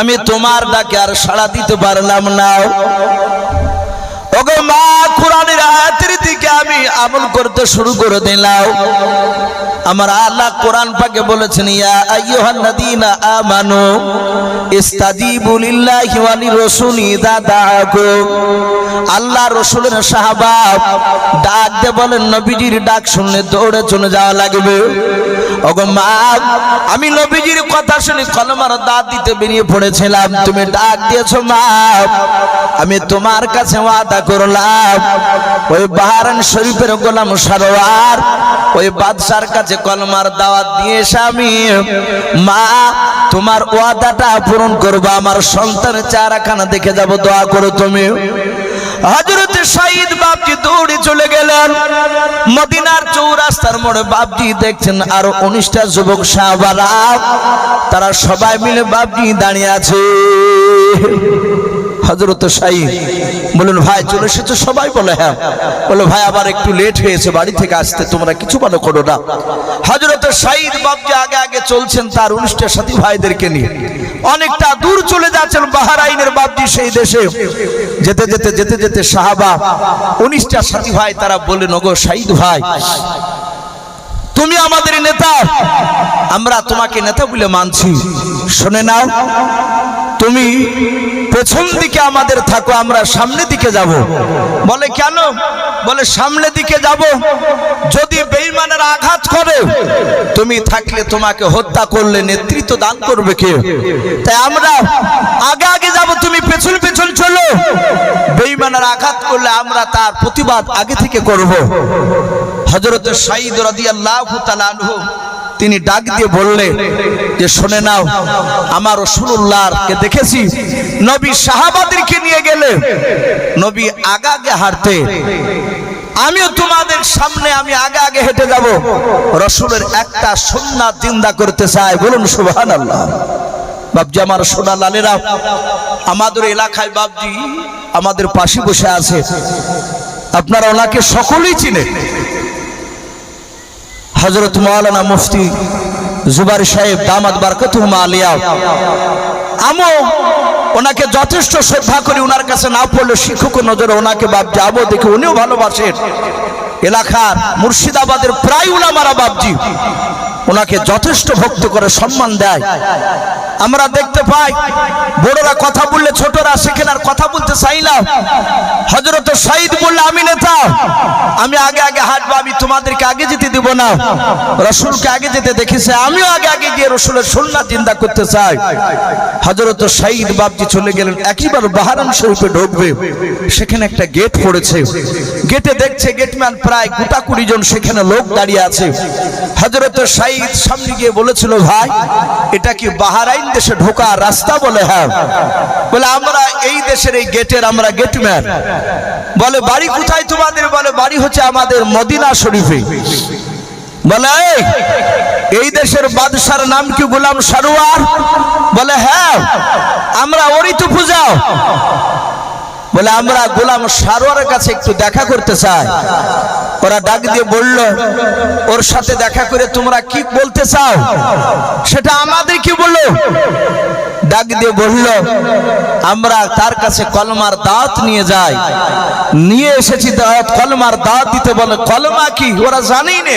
আমি তোমার ডাকে আর সাড়া দিতে পারলাম না। ওগো মা, কোরআনের আয়াতের দিকে আমি আমল করতে শুরু করে দিলাম। আমার আল্লাহ কোরআন পাকে বলেছেন, ইয়া আইয়ুহাল্লাযীনা আমানু ইস্তাজিবু লিল্লাহি ওয়া লিরাসূলি ইযা দাআকুম আল্লাহ রাসূলের সাহাবা ডাক দিয়ে বলেন, নবীজির ডাক শুনলে দৌড়ে চলে যাওয়া লাগবে। ওগো মা, আমি নবীজির কথা শুনে কলমার দাঁত দিতে বেরিয়ে পড়েছিলাম। তুমি ডাক দিয়েছ, মা, আমি তোমার কাছে ওয়াদা করলাম। ওই বাহারান শরীফের গোলাম সারোয়ার, ওই বাদশার কাছে কলমার দাওয়াত দিয়ে এসে আমি, মা, তোমার ওয়াদাটা পূরণ করব, আমার সন্তানের চারাখানা দেখে যাব, দোয়া করো তুমি। হজরত শাহিদ বাপজি দৌড়ে চলে গেলেন। মদিনার চৌরাস্তার মোড়ে বাপজি দেখছেন আরও উনিশটা যুবক সাহাবারা, তারা সবাই মিলে বাপজি দাঁড়িয়ে আছে। হজরত শাহিদ বলুন ভাই, চলে এসেছ? সবাই বলে হ্যাঁ। বলে ভাই আবার একটু লেট হয়েছে, বাড়ি থেকে আসতে তোমরা কিছু মনে করো না। হজরত শাহিদ বাপজি আগে আগে চলছেন তার উনিশটা সাথী ভাইদেরকে নিয়ে। অনেকটা দূর চলে যাচ্ছেন বাহারাইনের বাপজি সেই দেশে। যেতে যেতে যেতে যেতে সাহাবা উনিশটা সাথী ভাই তারা বলে নগো শাহিদ ভাই, তুমি আমাদের নেতা। আমরা তোমাকে নেতা বলে মানছি। শুনে নাও, তুমি পেছন দিকে আমাদের থাকো, আমরা সামনে দিকে যাব। বলে কেন? বলে সামনে দিকে যাব। যদি বেঈমানের আঘাত করে, তুমি থাকলে তোমাকে হত্যা করলে, নেতৃত্ব দান করবে কে? তাই আমরা আগে আগে যাব, তুমি পেছন পেছন চলো। বেঈমানের আঘাত করলে আমরা তার প্রতিবাদ আগে থেকে করব। হজরত সাইদ রাদিয়াল্লাহু তাআলা আনহু তিনি ডাক দিয়ে বললে যে, শুনে নাও, আমার রসুল্লাহকে দেখেছি। নবী সাহাবাদেরকে নিয়ে গেলে নবী আগা আগে হাঁটতে। আমিও তোমাদের সামনে আমি আগে আগে হেঁটে যাব। রসুলের একটা সুন্নাত জিন্দা করতে চাই। বলুন সুবহান আল্লাহ বাবজি আমার সোনা লালেরা, আমাদের এলাকায় বাবজি আমাদের পাশে বসে আছে। আপনারা ওনাকে সকলেই চিনেন। হজরত মৌলানা মুফতি জুবার সাহেব দামাদ বারকতুমা আলিয়া। আমো ওনাকে যথেষ্ট শ্রদ্ধা করি ওনার কাছে না পড়লে শিক্ষক নজরে ওনাকে বাপ যাব দেখে উনিও ভালোবাসেন। এলাকার মুর্শিদাবাদের প্রায় উলামারা বাপজি। ওনাকে যথেষ্ট ভক্ত করে সম্মান দেয়। আমরা দেখতে পাই, বড়রা কথা বললে ছোটরা সেখানে আর কথা বলতে চাই না। হজরত সাইদ বললে, আমি নেতা, আমি আগে আগে হাঁটবো, আমি তোমাদেরকে আগে যেতে দিব না। রসুলকে আগে যেতে দেখেছে, আমিও আগে আগে গিয়ে রসুলের সুন্নাত জিন্দা করতে চাই। হজরত সাইদ বাবজি চলে গেলেন একইবার বাহারান শরীফে ঢুকবে। সেখানে একটা গেট পড়েছে। গেটে দেখছে গেটম্যান প্রায় গোটা কুড়ি জন সেখানে লোক দাঁড়িয়ে আছে। হজরত সাইদ সামনে গিয়ে বলেছিল ভাই এটা কি বাহারাইন দেশে ঢোকার রাস্তা বলে? হ্যাঁ। বলে আমরা এই দেশের এই গেটের আমরা গেটম্যান। বলে বাড়ি কোথায় তোমাদের? বলে বাড়ি হচ্ছে আমাদের মদিনা শরীফে। বলে "এই, এই দেশের বাদশার নাম কি গোলাম সারোয়ার? বলে হ্যাঁ আমরা ওরই তো পূজাও বলে, আমরা গোলাম সারোয়ারের কাছে একটু দেখা করতে চাই। ওরা ডাক দিয়ে বলল, ওর সাথে দেখা করে তোমরা কি বলতে চাও? সেটা আমাদের কি বলল? ডাক দিয়ে বলল, আমরা তার কাছে কলমার দাঁত নিয়ে যাই। নিয়ে এসেছি কলমার দাঁত দিতে বলে। কলমা কি? ওরা জানেই না।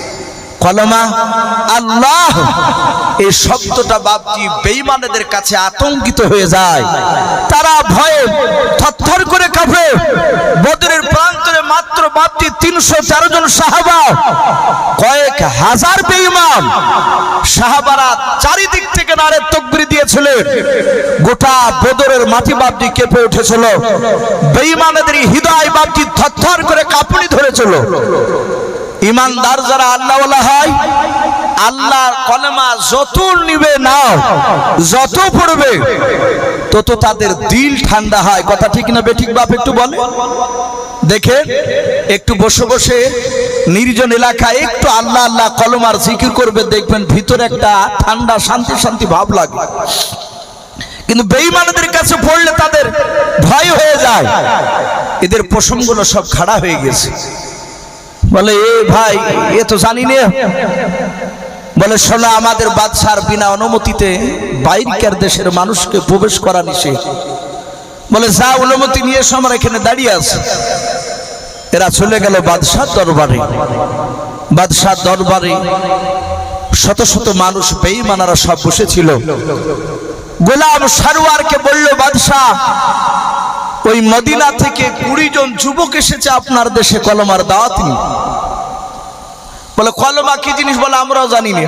কলমা, আল্লাহ, এই শব্দটা বাপজি বেঈমানেদের কাছে আতঙ্কিত হয়ে যায়। তারা ভয়ে থরথর করে কাঁপে। বদরের প্রান্তরে মাত্র বাপজি তিনশো চার জন সাহাবা, কয়েক হাজার বেঈমান সাহাবারা চারিদিক থেকে নারে তকবির দিয়েছিলেন। গোটা বদরের মাটি বাপজি কেঁপে উঠেছিল। বেঈমানেদের হৃদয় বাপজি থরথর করে কাঁপুনি ধরেছিল। ইমানদার যারা আল্লাহওয়ালা হয় আল্লাহ কলেমা যত নিবে নাও, যত পড়বে, তত তাদের দিল ঠান্ডা হয়। কথা ঠিক না বেঠিক বাপ একটু বলে। দেখে, একটু বসে বসে নির্জন এলাকায় একটু আল্লাহ আল্লাহ কলমার জিকির করবে, দেখবেন ভিতরে একটা ঠান্ডা, শান্তি শান্তি ভাব লাগে। কিন্তু বেঈমানদের কাছে পড়লে তাদের ভয় হয়ে যায়। এদের প্রসঙ্গগুলো সব খাড়া হয়ে গেছে। বলে, এ ভাই, এ তো জানি না। বলে, শোনো, আমাদের বাদশার বিনা অনুমতিতে বাইরকার দেশের মানুষকে প্রবেশ করা নিষেধ। বলে, যা অনুমতি নিয়ে এসো, আমরা এখানে দাঁড়িয়ে আছে। এরা চলে গেল বাদশাহ দরবারে। বাদশাহ দরবারে শত শত মানুষ, বেঈমানারা সব বসেছিল। গোলাম সারোয়ারকে বলল, বাদশাহ ওই মদিনা থেকে কুড়ি জন যুবক এসেছে আপনার দেশে কলমার দাওয়াত নিয়ে। বলে, কলমা কি জিনিস বলে আমরাও জানি না।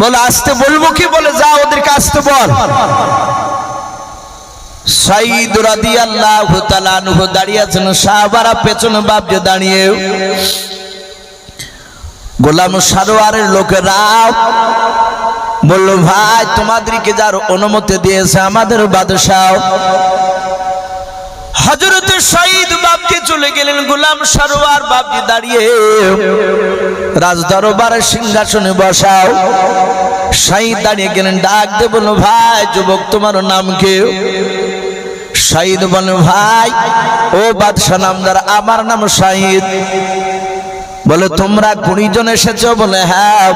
বলে, আসতে বলব কি? বলে, যা ওদেরকে আসতে বল। পেছনে দাঁড়িয়ে। গোলাম সারোয়ারের ভাই, তোমাদেরকে যার অনুমতি দিয়েছে আমাদের বাদশাহ। হজরত শহীদ বাপকে চলে গেলেন গোলাম সারোয়ার বাপকে দাঁড়িয়ে। রাজ দরবারের সিংহাসনে বসাও। শহীদ দাঁড়িয়ে গেলেন, ডাক দে বলো ভাই, যুবক, তোমার নাম কে? শহীদ বলে ভাই, ও বাদশাহ নামদার, আমার নাম শহীদ বলে, তোমরা কুড়ি জন এসেছ? বলে হ্যাঁ।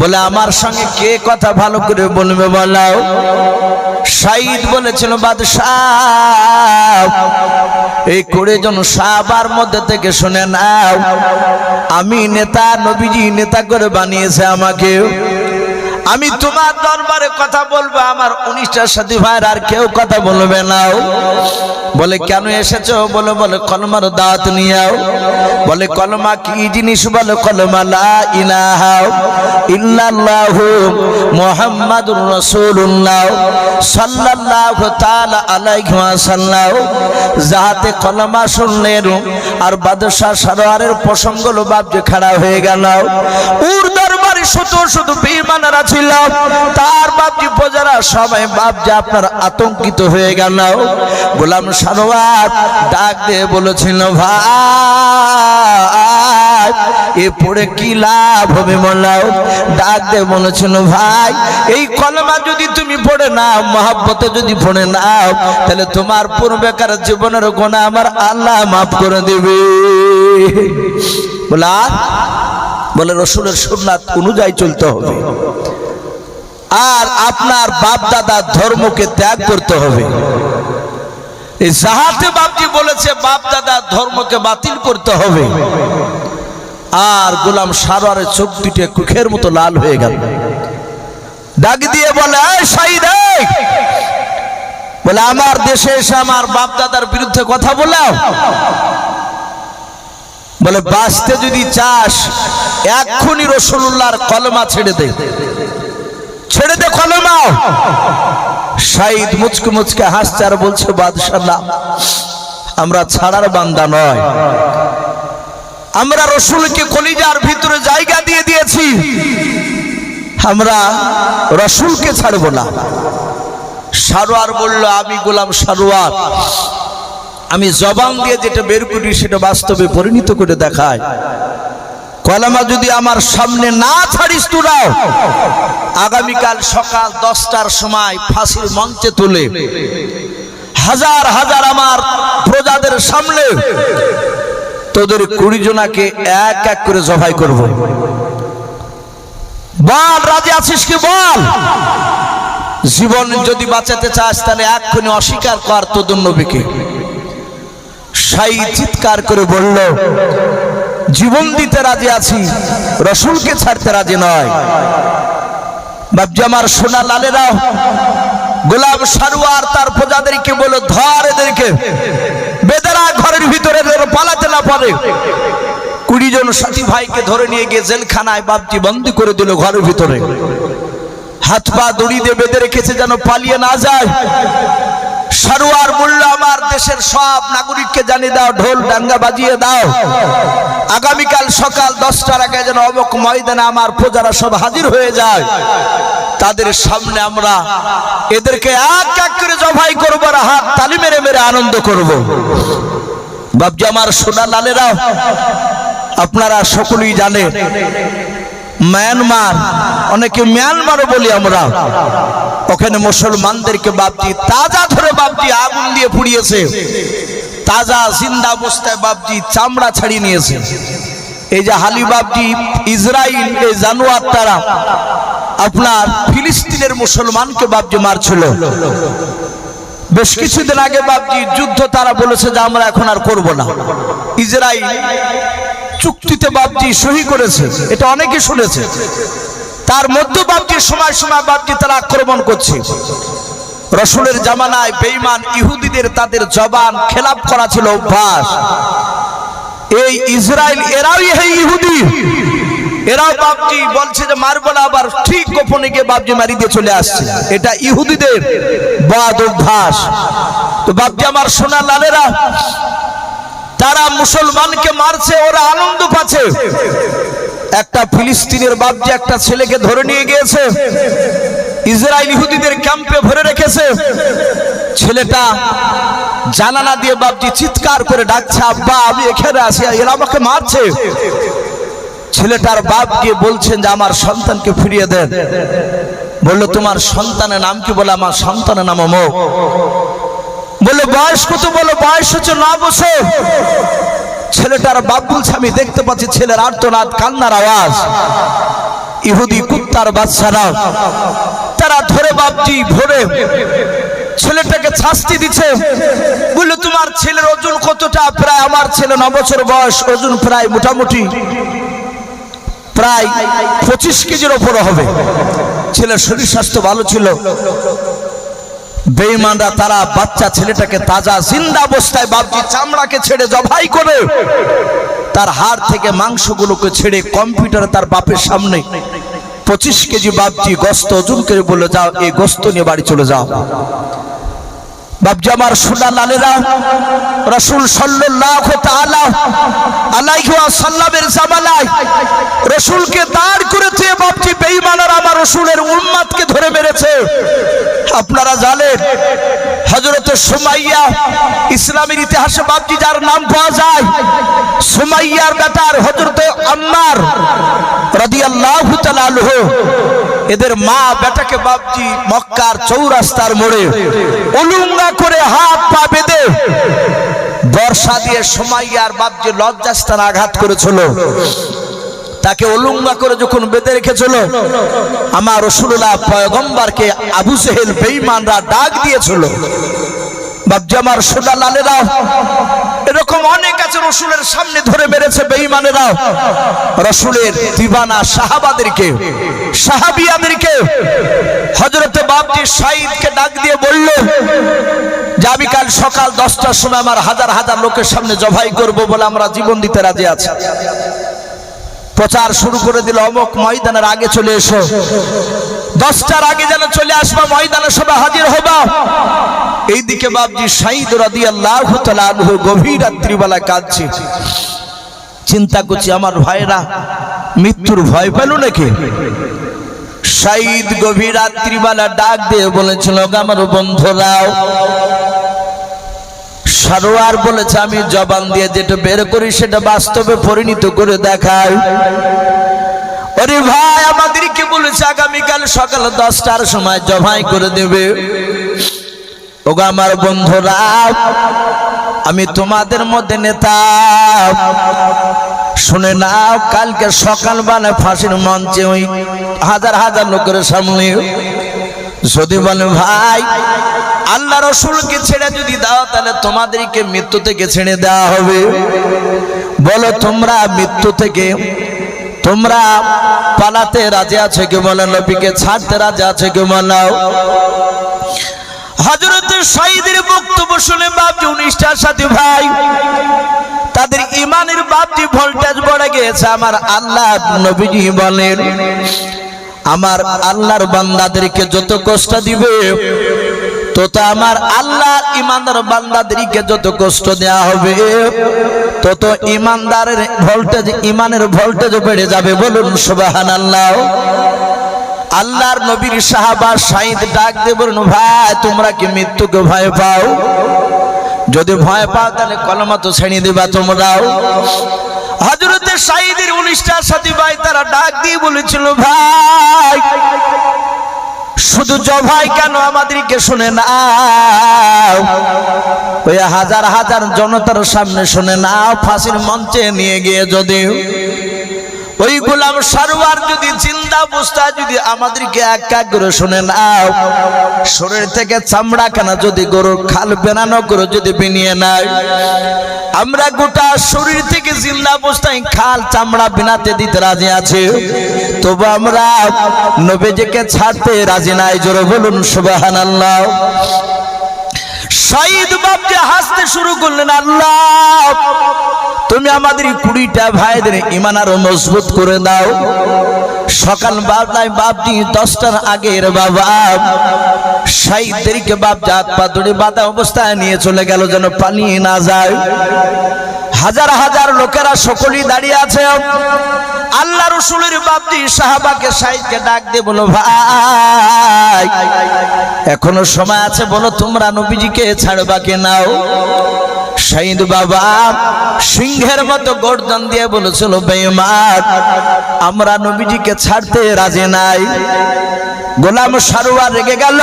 বলে, আমার সঙ্গে কে কথা ভালো করে বলবে বলাও শাহিদ বলেছিল, বাদশাহ, এই কুড়ি জন সাবার মধ্যে থেকে শুনে নাও, আমি নেতা, নবীজি নেতা করে বানিয়েছে আমাকে। আমি তোমার দরবারে কথা বলব আমার উনিশটা সাথী ভাইয়ের আর কেউ কথা বলবে নাও বলে কেন এসেছ? বলে বলে কলমার দাঁত নিয়াও বলে কলমা কি জিনিস? বলে কলমা লা ইলাহা ইল্লাল্লাহু মুহাম্মাদুর রাসূলুল্লাহ সাল্লাল্লাহু তাআলা আলাইহি ওয়াসাল্লাম। যাহাতে কলমা শুনলেন আর বাদশাহ সারোয়ারের প্রসঙ্গগুলো বাপজে খাড়া হয়ে গেল। উর দরবারে শত শত বেঈমানেরা ছিল তার বাপজি প্রজারা সবাই, বাপজি আপনার আতঙ্কিত হয়ে গেল। গোলাম সারোয়ার ডাক দিয়ে বলেছিল, ভাই, এ পড়ে কি লাভ হবে মোল্লাও ডাক দিয়ে বলেছিল, ভাই, এই কলমা যদি তুমি পড়ে নাও, মহাব্বতে যদি পড়ে নাও, তাহলে তোমার পূর্বেকার জীবনের গোনা আমার আল্লাহ মাফ করে দেবে। বলে বলে, রসুলের সুন্নাত অনুযায়ী চলতে হবে। আর আপনার বাপ দাদার ধর্মকে ত্যাগ করতে হবে। এই জাহাতে বাপজি বলেছে বাপ দাদার ধর্মকে বাতিল করতে হবে। আর গোলাম সারোয়ারের চোখ দুটো কুখের মতো লাল হয়ে গেল। ডাক দিয়ে বলে, "এই শাহিদ বলে, আমার দেশে এসে আমার বাপ দাদার বিরুদ্ধে কথা বলাও। বলে, বাঁচতে যদি চাস এক্ষুনি রসুল্লাহর কলমা ছেড়ে দে। ছেড়ে দে কলমা শাহিদ মুচকে মুচকে হাসছে আর বলছে, বাদশাহ আমরা ছাড়ার বান্দা নয়। আমরা রসুলকে কলিজার ভিতরে জায়গা দিয়ে দিয়েছি। আমরা রসুলকে ছাড়ব না। সারোয়ার বলল, আমি গোলাম সারোয়ার। আমি জবান দিয়ে যেটা বের করি, সেটা বাস্তবে পরিণত করে দেখায়। কলামা যদি আমার সামনে না ছাড়িস তোরাও আগামীকাল সকাল দশটার সময় ফাঁসির মঞ্চে তুলে হাজার হাজার আমার প্রজাদের সামনে তোদের কুড়ি জনাকে এক এক করে জবাই করব। বল, রাজি আছিস কি? বল। জীবন যদি বাঁচাতে চাস, তাহলে এক্ষুনি অস্বীকার কর তোদের নবীকে। সাই চিৎকার করে বলল জীবন দিতে রাজি আছি, রসুলকে ছাড়তে রাজি নয়। বাবজি আমার সোনা লালেরাও গোলাম সারুয়ার তার প্রজাদেরকে বলো ধর এদেরকে। বেদারা ঘরের ভিতরে পালাতে না পারে। কুড়ি জন সাথী ভাইকে ধরে নিয়ে গিয়ে জেলখানায় বাপজি বন্দি করে দিল ঘরের ভিতরে। হাত পা দড়ি দিয়ে বেঁধে রেখেছে যেন পালিয়ে না যায়। সারোয়ার মূল্য আমার দেশের সব নাগরিককে জানিয়ে দাও, ঢোল ডাঙ্গা বাজিয়ে দাও আগামীকাল সকাল দশটার আগে যেন অবক ময়দানে আমার প্রজারা সব হাজির হয়ে যায় তাদের সামনে আমরা এদেরকে এক এক করে জবাই করব আর হাত তালি মেরে মেরে আনন্দ করব। বাবজি আমার সোনা লালেরা, আপনারা সকলেই জানেন মায়ানমার অনেকে মিয়ানমারও বলি আমরা। ওখানে মুসলমানদেরকে বাপজি, তাজা ধরে বাপজি আগুন দিয়ে পুড়িয়েছে। তাজা জিন্দা অবস্থায় বাপজি চামড়া ছাড়িয়ে নিয়েছে। এই যে হালি বাপজি ইসরায়েল এই জানোয়ার তারা আপনার ফিলিস্তিনের মুসলমানকে বাপজি মারছিল। বেশ কিছুদিন আগে বাপজি যুদ্ধ তারা বলেছে যে আমরা এখন আর করব না। ইসরায়েল চুক্তিতে বাপজি সহি করেছে। এটা অনেকে শুনেছে। তার মধ্যে বাপজি সময় সময় বাপজি তারা আক্রমণ করছে। রসুলের জামানায় বেঈমান ইহুদিদের তাদের জবান খেলাপ করা ছিল অভ্যাস। এই ইসরায়েল এরাও এই ইহুদি। এরাও বাপজি বলছে যে, মারবো না, আবার ঠিক গোপনে গিয়ে বাপজি মারি দিয়ে চলে আসছে। এটা ইহুদিদের বাদ অভ্যাস। তো বাপজি আমার সোনা লালেরা তারা মুসলমানকে মারছে, ওরা আনন্দ পাচ্ছে। একটা ফিলিস্তিনের বাপজি একটা ছেলেকে ধরে নিয়ে গিয়েছে। ইসরায়েল ইহুদিদের ক্যাম্পে ভরে রেখেছে। ছেলেটা জানালা দিয়ে বাপজি চিৎকার করে ডাকছে, আব্বা, আমি এখানে আসি এরা আমাকে মারছে। ছেলেটার বাপ গিয়ে বলছেন যে, আমার সন্তানকে ফিরিয়ে দেন। বলল, তোমার সন্তানের নাম কি? বলে, আমার সন্তানের নাম অমুক। বলল বয়স কত বলো, বয়স হচ্ছে ন বছর। ছেলেটার বাপ বলছে আমি দেখতে পাচ্ছি, ছেলের আর্তনাদ, কান্নার আওয়াজ। ইহুদি কুত্তার বাচ্চারা। তারা ধরে বাপজি ভরে ছেলেটাকে শাস্তি দিচ্ছে। বলল তোমার ছেলের ওজন কতটা? প্রায় আমার ছেলে ন বছর বয়স, ওজন প্রায় মোটামুটি প্রায় পঁচিশ কেজির ওপরে হবে। ছেলের শরীর স্বাস্থ্য ভালো ছিল। বেইমানরা তারা বাচ্চা ছেলেটাকে তাজা জিন্দা অবস্থায় বাপজি চামড়াকে ছেড়ে জবাই করে। তার হাড় থেকে মাংসগুলোকে ছেড়ে কম্পিউটারে তার বাপের সামনে পঁচিশ কেজি বাপজি গোস্ত ওজন করে বলে যাও, এই গোস্ত নিয়ে বাড়ি চলে যাও। বাপজি আমার সোনা লালেরা রসুল আলাইহি ওয়াসাল্লামের জামানায় রসুলকে দাঁড় করেছে, বাপজি বেইমানার আমার রসুলের উন্মাদকে ধরে মেরেছে। আপনারা জানেন, হযরতে সুমাইয়া ইসলামের ইতিহাসে বাপজি যার নাম পাওয়া যায়, সুমাইয়ার বেটার হযরতে আম্মার রাদিয়াল্লাহু তাআলা এদের মা বেটাকে বাপজি মক্কার চৌরাস্তার মোড়ে উলুঙ্গা করে হাত পা বেঁধে বর্ষা দিয়ে সোমাইয়ার বাপজি লজ্জাস্থান আঘাত করেছিল। তাকে অলুঙ্গা করে যখন বেঁধে রেখেছিল, আমার রসুল্লাহ পয়গম্বরকে আবু সেহেল বেঈমানরা ডাক দিয়েছিল। বাপজি আমার সোনা লালেরা, এরকম অনেক আছে রসুলের সামনে ধরে মেরেছে বেঈমানেরা। রসুলের দিবানা সাহাবাদেরকে, সাহাবিয়াদেরকে হজরতে বাপজি সাইদকে ডাক দিয়ে বলল, যে আমি কাল সকাল দশটার সময় আমার হাজার হাজার লোকের সামনে জবাই করব বলে আমরা জীবন দিতে রাজি আছি। প্রচার শুরু করে দিল, অমক ময়দানের আগে চলে এসো। দশটার আগে যেন চলে আসবা, ময়দানে সবাই হাজির হবা। এইদিকে বাবজি সাইদ রাদি আল্লাহ গভীর রাত্রিবেলা কাঁদছে। চিন্তা করছি, আমার ভাইরা মৃত্যুর ভয় পেল নাকি? সাইদ গভীর রাত্রিবেলা ডাক দিয়ে বলেছিল আমার বন্ধুরাও। সারোয়ার বলেছে, আমি জবান দিয়ে যেটা বের করি, সেটা বাস্তবে পরিণত করে দেখাই। ওরে ভাই আমাদেরকে বলেছে, আগামীকাল সকাল দশটার সময় জবাই করে দেবে। ওগো আমার বন্ধুরা, আমি তোমাদের মধ্যে নেতা। শুনে নাও, কালকে সকাল সকালবেলা ফাঁসির মঞ্চে ওই হাজার হাজার লোকের সামনে। যদি বলে, ভাই, আল্লাহ রসুলকে ছেড়ে যদি দাও, তাহলে তোমাদেরকে মৃত্যু থেকে ছেড়ে দেওয়া হবে। বলো, তোমরা মৃত্যু থেকে তোমরা পালাতে রাজে আছে কে বলো নবীকে ছাড়তে রাজে আছে কে বলাও হজরত শহীদের বক্তব্য শুনে বাপজি উনিশটার সাথে ভাই, তাদের ইমানের বাপজি ভোল্টেজ বড়ে গিয়েছে। আমার আল্লাহ নবীজি বলেন, আমার আল্লাহর বান্দাদেরকে যত কষ্ট দিবে, তত আমার আল্লাহ ইমানদার বান্দাদেরকে যত কষ্ট দেয়া হবে। তত ইমানদারের ভোল্টেজ ইমানের ভোল্টেজ বেড়ে যাবে বলুন সুবাহান আল্লাহ আল্লাহর নবীর সাহাবা সাইদ ডাক দিয়ে ভাই, তোমরা কি মৃত্যুকে ভয় পাও? যদি ভয় পাও, তাহলে কলমা তো ছেড়ে দিবা তোমরাও। হজরতে সাইদের উনিশটা সাথী ভাই তারা ডাক দিয়ে বলেছিল, ভাই শুধু জভাই কেন আমাদেরকে শুনে না ওই হাজার হাজার জনতার সামনে শুনে না ফাঁসির মঞ্চে নিয়ে গিয়ে যদি ওই গোলাম সারোয়ার যদি চিন্তা অবস্থায় যদি আমাদেরকে এক করে শুনে নাও, শরীর থেকে চামড়া কেনা যদি গরুর খাল বেনানো করে যদি বিনিয়ে নেয় আমরা গোটা শরীর থেকে জিন্দা অবস্থায় খাল চামড়া বিনাতে দিতে রাজি আছে। তবু আমরা নবীজিকে ছাড়তে রাজি নাই, জোরে বলুন সুবাহান আল্লাহ শহীদ বাপকে হাসতে শুরু করলেন আল্লাহ। তুমি আমাদের কুড়িটা ভাইদের ইমান আরও মজবুত করে দাও। সকাল বাবলায় বাপটি দশটার আগের বাবা শহীদদেরকে বাপ জাত পাতুড়ি বাধা অবস্থায় নিয়ে চলে গেল যেন পালিয়ে না যায়। হাজার হাজার লোকেরা সকলেই দাঁড়িয়ে আছে। আল্লাহ রসুলের বাপটি সাহাবাকে সাহিদকে ডাক দিয়ে বলো, ভাই, এখনও সময় আছে বলো তোমরা নবীজিকে ছাড়বাকে নাও শহীদ বাবা সিংহের মতো গর্দন দিয়ে বলেছিল বেমার আমরা নবীজিকে ছাড়তে রাজি নাই। গোলাম সারোয়ার রেগে গেল।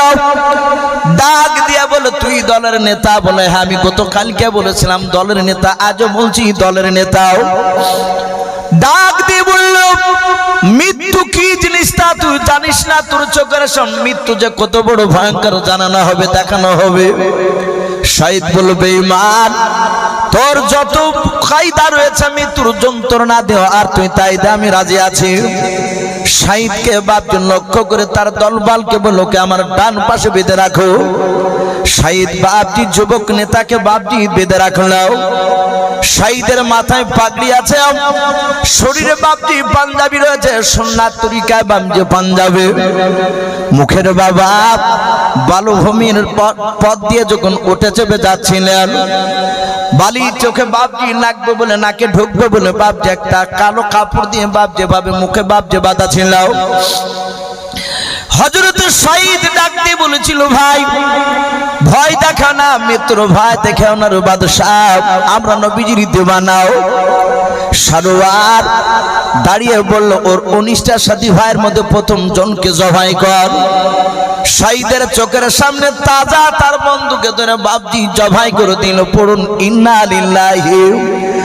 ডাক দিয়ে বলে, তুই দলের নেতা বলে হ্যাঁ আমি গতকালকে বলেছিলাম দলের নেতা, আজও বলছি দলের নেতাও। ডাক দিয়ে বলল, মৃত্যু কি জিনিস তা তুই জানিস না? তোর চোখের সব মৃত্যু যে কত বড় ভয়ঙ্কর, জানানো হবে, দেখানো হবে। শহীদ বলবে, ইমান, তোর যত কায়দা রয়েছে, মৃত্যুর যন্ত্রণা দেওয়া আর তুই তাই দে, আমি রাজি আছি। শাহিদকে বাপকে লক্ষ্য করে তার দলবালকে বলো কে আমার ডান পাশে বেঁধে রাখো। শাহিদ বাপটি যুবক নেতাকে বাপটি বেঁধে রাখলাও শাহিদের মাথায় পাগড়ি আছে, শরীরে বাপটি পাঞ্জাবি রয়েছে সোনার তরিকায় বাম যে পাঞ্জাবে। মুখের বাবা বালুভূমির পথ দিয়ে যখন উঠে চেপে যাচ্ছিলেন বালি চোখে বাপজি নাকবে বলে, নাকে ঢুকবে বলে বাপজি একটা কালো কাপড় দিয়ে বাপ যেভাবে মুখে বাপ যে বাধা ছিল হজরত শহীদ ডাক দিয়ে বলেছিল, ভাই, ভয় দেখা না, মিত্র ভাই দেখে ওনার বাদশাহ। আমরা নবীজির দেবানাও সারোয়ার দাঁড়িয়ে বলল, ওর উনিশটা সাথী ভাইয়ের মধ্যে প্রথম জনকে জবাই কর। শহীদের চোখের সামনে তাজা তার বন্ধুকে ধরে বাপজি জবাই করে দিল, পড়ুন, ইন্না লিল্লাহি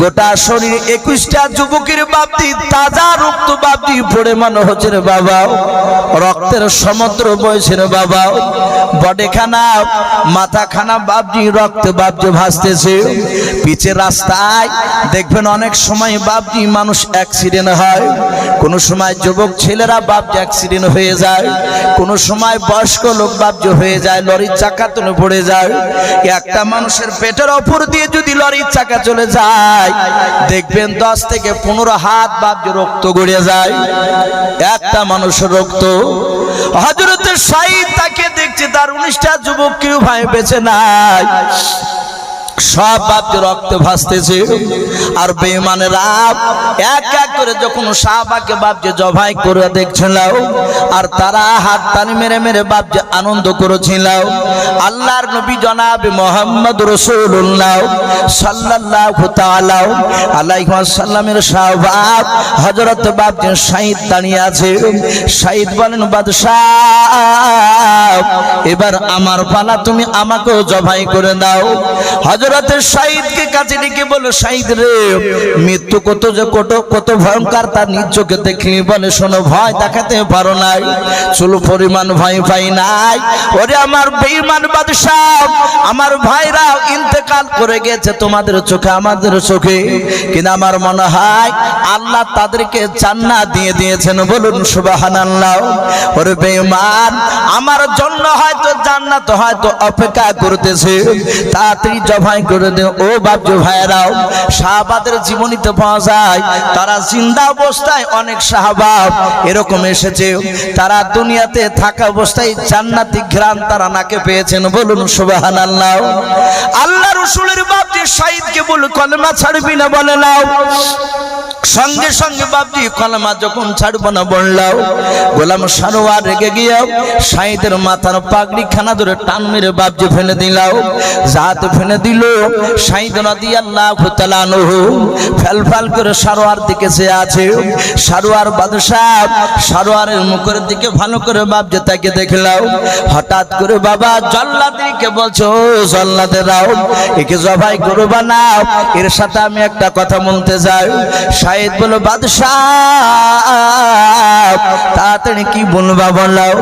গোটা শরীর একুশটা যুবকের বাপটি তাজা রক্ত বাপটি পড়ে মনে হচ্ছে রে বাবা। রক্তের সমুদ্র বইছে রে বাবা। বডে খানা মাথা খানা বাপজি রক্তে বাপজি ভাসতেছে। পিছে রাস্তায় দেখবেন অনেক সময় বাপজি মানুষ অ্যাক্সিডেন্ট হয়। কোন সময় যুবক ছেলেরা বাপজি অ্যাক্সিডেন্ট হয়ে যায়। কোন সময় বয়স্ক লোক বাপজি হয়ে যায়, লরির চাকা তুলে পড়ে যায়। একটা মানুষের পেটের ওপর দিয়ে যদি লরির চাকা চলে যায় দেখবেন দশ থেকে পনেরো হাত বাদ রক্ত গড়িয়ে যায়। একটা মানুষের রক্ত। হজরতের সাইদ তাকে দেখছে, তার উনিশটা যুবক কেউ ভাই বেছে নাই। সব বাপকে রক্ত ভাসতেছে। আর বেমানের আপ এক এক করে যখন সাহাবাকে বাপকে জবাই করে দেখছিল আর তারা হাত টানি মেরে মেরে বাপকে আনন্দ করেছিল আল্লাহর নবী জনাব মোহাম্মদ রসুল্লাহ সাল্লাল্লাহু তাআলা আলাইহি ওয়াসাল্লামের সাহাবাব হযরত বাপকে শহীদ দাঁড়িয়ে আছে। শহীদ বলেন, বাদশাহ, এবার আমার পালা তুমি আমাকেও জবাই করে দাও। শাহিদকে কাছে ডেকে বলো রে, মৃত্যু কত যে কত কত ভয়ঙ্কর তার নিজ চোখে দেখলি বলে, শোনো, ভয় দেখাতে পারো নাই, চুল পরিমাণ ভয় নাই। ওরে আমার বাদশাহ, আমার ভাইরা ইন্তেকাল করে গেছে তোমাদের চোখে, আমাদের চোখে। কিন্তু আমার মনে হয়, আল্লাহ তাদেরকে জান্নাত দিয়ে দিয়েছেন। বলুন, সুবহানাল্লাহ। ওরে বেঈমান, আমার জন্য হয়তো জান্নাত হয়তো অপেক্ষা করতেছে। তাড়াতাড়ি ক্ষমাই করে দে ও বাপজু ভাইয়েরাও, শাহবাদের জীবনীতে পাওয়া যায়। তারা জিন্দা অবস্থায় অনেক শাহবাব এরকম এসেছে। তারা দুনিয়াতে থাকা অবস্থায় জান্নাতি ঘ্রাণ তারা নাকে পেয়েছেন। বলুন সুবাহান আল্লাহ আল্লাহ রসুলের বাপজি শাহিদকে বল, কলমা ছাড়বি না বলে নাও। সঙ্গে সঙ্গে বাপজি কলমা যখন ছাড়বো না বললাও গোলাম সারোয়ার রেগে গিয়াও সাইদের মাথার পাগড়ি খানা ধরে টান মেরে বাপজি ফেলে দিলাও। জাত ফেলে দিল সাইদ সারোয়ার সারোয়ারের সাথে আমি একটা কথা বলতে যাই। শাহেদ বলো, বাদশাহ, তাড়াতাড়ি কি বলবা বলাও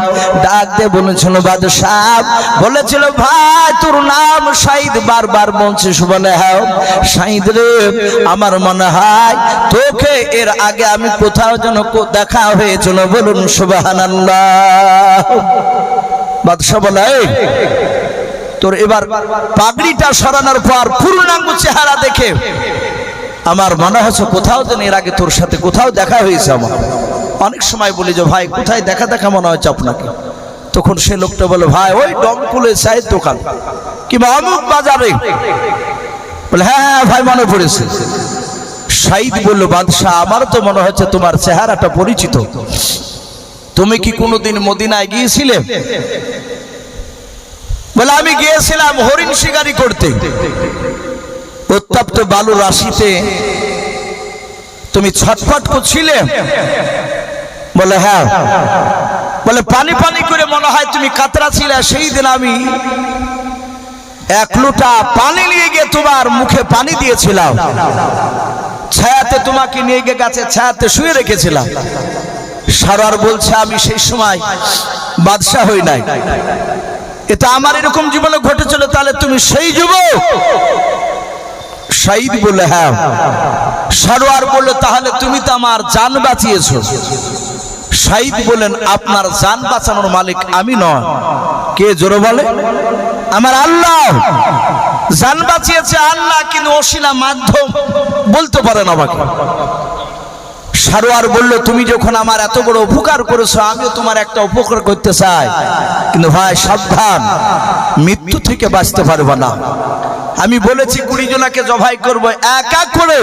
ডাক দিয়ে বলেছিল, বাদশাহ, বলেছিল, ভাই, তোর নাম শাহিদ বারবার বলছিস বলে হ্যাঁ শাহিদ রে, আমার মনে হয় তোকে এর আগে আমি কোথাও যেন দেখা হয়েছিল, বলুন সুবহানাল্লাহ। বাদশাহ বলে তোর এবার পাগড়িটা সরানোর পর পূর্ণাঙ্গ চেহারা দেখে আমার মনে হচ্ছে কোথাও যেন এর আগে তোর সাথে কোথাও দেখা হয়েছে আমার। অনেক সময় বলি যে, ভাই, কোথায় দেখা দেখা মনে হচ্ছে আপনাকে? তখন সে লোকটা বলে, ভাই, ওই ডমকুলে চায়ের দোকান। কিংবা অমুক বাজারে বলে হ্যাঁ হ্যাঁ ভাই, মনে পড়েছে। সাইদ বলল, বাদশাহ, আমার তো মনে হচ্ছে তোমার চেহারাটা পরিচিত। তুমি কি কোনোদিন মদিনায় গিয়েছিলে? বলে, আমি গিয়েছিলাম হরিণ শিকারি করতে। উত্তপ্ত বালু রাশিতে তুমি ছটফট করছিলে? বলে হ্যাঁ। বলে, পানি পানি করে মনে হয় তুমি কাতরা ছিলে, সেই দিন আমি এক লোটা পানি নিয়ে গিয়ে তোমার মুখে পানি দিয়েছিলাম। ছায়াতে তোমাকে নিয়ে গিয়ে গাছে ছায়াতে শুয়ে রেখেছিলাম। সারার বলছে, আমি সেই সময় বাদশাহ হই নাই। এটা আমার এরকম জীবনে ঘটেছিল, তাহলে তুমি সেই যুবক? শাহিদ বলে হ্যাঁ। সারোয়ার বলল, তাহলে তুমি তো আমার জান বাঁচিয়েছো। শাহিদ বলেন আপনার জান বাঁচানোর মালিক আমি নয়। কে জোরে বলে? আমার আল্লাহ জান বাঁচিয়েছে আল্লাহ কিন্তু অশিলা মাধ্যম বলতে পারেন আমাকে। সারোয়ার বলল, তুমি যখন আমার এত বড় উপকার করেছ, আমিও তোমার একটা উপকার করতে চাই। কিন্তু ভাই, সাবধান, মৃত্যু থেকে বাঁচতে পারবে না। আমি বলেছি, কুড়ি জনাকে জবাই করব, এক এক করে।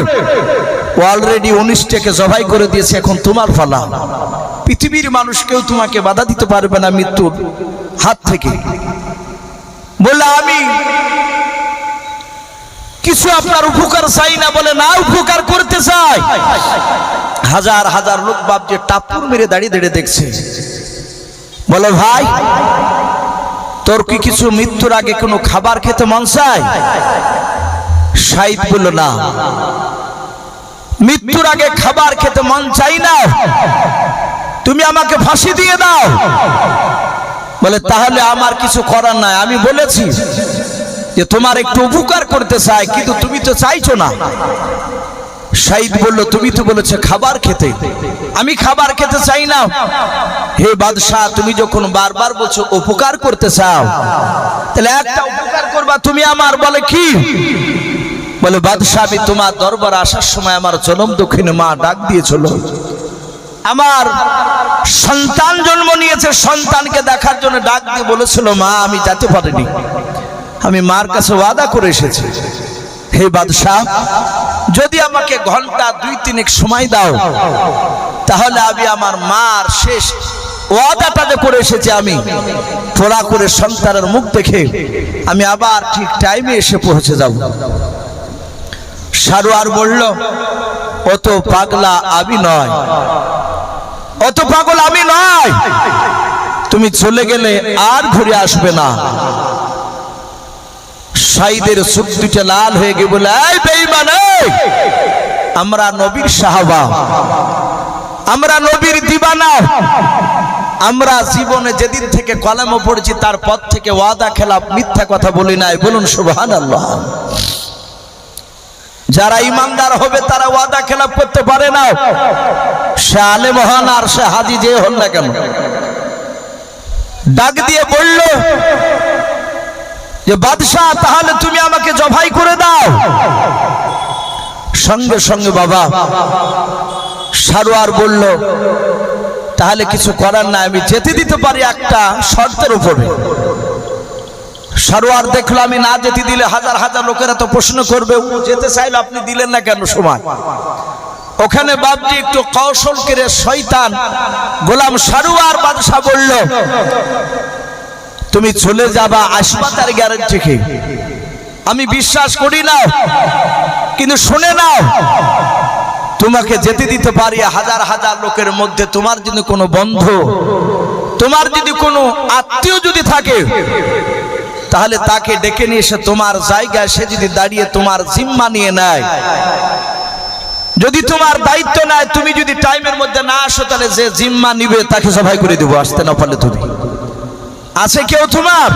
অলরেডি উনিশটাকে জবাই করে দিয়েছে, এখন তোমার ফলা পৃথিবীর মানুষ কেউ তোমাকে বাধা দিতে পারবে না মৃত্যুর হাত থেকে। বলে আমি কিছু আপনার উপকার চাই না বলে না উপকার করতে চাই। হাজার হাজার লোক বাপ যে টাপুর মেরে দাঁড়িয়ে দাঁড়িয়ে দেখছে। বলে, ভাই, তোর কি কিছু মৃত্যুর আগে কোনো খাবার খেতে মন সাইদ বলল, না। মৃত্যুর আগে খাবার খেতে মন চাই না। তুমি আমাকে ফাঁসি দিয়ে দাও। বলে তাহলে আমার কিছু করার নাই। আমি বলেছি যে তোমার একটু উপকার করতে চাই কিন্তু তুমি তো চাইছো না। শাহিদ বলল তুমি তো বলেছে খাবার খেতে। আমি খাবার খেতে চাই না। হে বাদশাহ তুমি যখন বারবার বলছো উপকার করতে চাও তাহলে একটা উপকার করবা তুমি আমার। বলে কি? বলে বাদশাহ আমি তোমার দরবার আসার সময় আমার জনম দক্ষিণে মা ডাক দিয়েছিল আমার সন্তান জন্ম নিয়েছে, সন্তানকে দেখার জন্য ডাক দিয়ে বলেছিল, মা, আমি যেতে পারিনি। আমি মার কাছে ওয়াদা করে এসেছি। হে বাদশাহ, যদি আমাকে ঘণ্টা দুই তিনেক সময় দাও, তাহলে আমি আমার মার শেষ ওয়াদাটা যে করে এসেছি আমি। পোড়া করে সন্তানের মুখ দেখে আমি আবার ঠিক টাইমে এসে পৌঁছে যাব। সারোয়ার বলল অত পাগলা আমি নয়। অত পাগল আমি নয়। তুমি চলে গেলে আর ঘুরে আসবে না। সাইদের চোখ দুটা লাল হয়ে গিয়ে বলে! আমরা নবীর সাহাবা। আমরা নবীর দিবানা। আমরা জীবনে যেদিন থেকে কলম পড়েছি, তার পর থেকে ওয়াদা খেলাপ, মিথ্যা কথা বলি নাই। বলুন সুবহান আল্লাহ যারা ইমানদার হবে তারা ওয়াদা খেলাপ করতে পারে না। সে আলেম হন আর সে হাজি যে হন না কেন? ডাক দিয়ে বলল যে বাদশাহ, তাহলে তুমি আমাকে জবাই করে দাও। সঙ্গে সঙ্গে বাবা সারোয়ার বলল, তাহলে কিছু করার নাই, আমি যেতে দিতে পারি একটা শর্তের উপরে। সারোয়ার দেখল, আমি না যেতে দিলে হাজার হাজার লোকেরা তো প্রশ্ন করবে ও যেতে চাইলে, আপনি দিলেন না কেন সময়? ওখানে বাপজি একটু কৌশল করে শয়তান গোলাম সারুয়ার বাদশাহ বলল, তুমি চলে যাবা আসবা তার গ্যারেন্টি কি? আমি বিশ্বাস করি না, কিন্তু শুনে নাও, তোমাকে যেতে দিতে পারি হাজার হাজার লোকের মধ্যে, তোমার যদি কোনো বন্ধু, তোমার যদি কোনো আত্মীয় যদি থাকে তাহলে তাকে ডেকে নিয়ে এসে তোমার জায়গায় সে যদি দাঁড়িয়ে তোমার জিম্মা নিয়ে নেয়। যদি তোমার দায়িত্ব নেয়, তুমি যদি টাইমের মধ্যে না আসো, তাহলে যে জিম্মা নিবে, তাকে সবাই করে দেবো। আসতে না পারলে তুমি। আছে কেউ তোমার?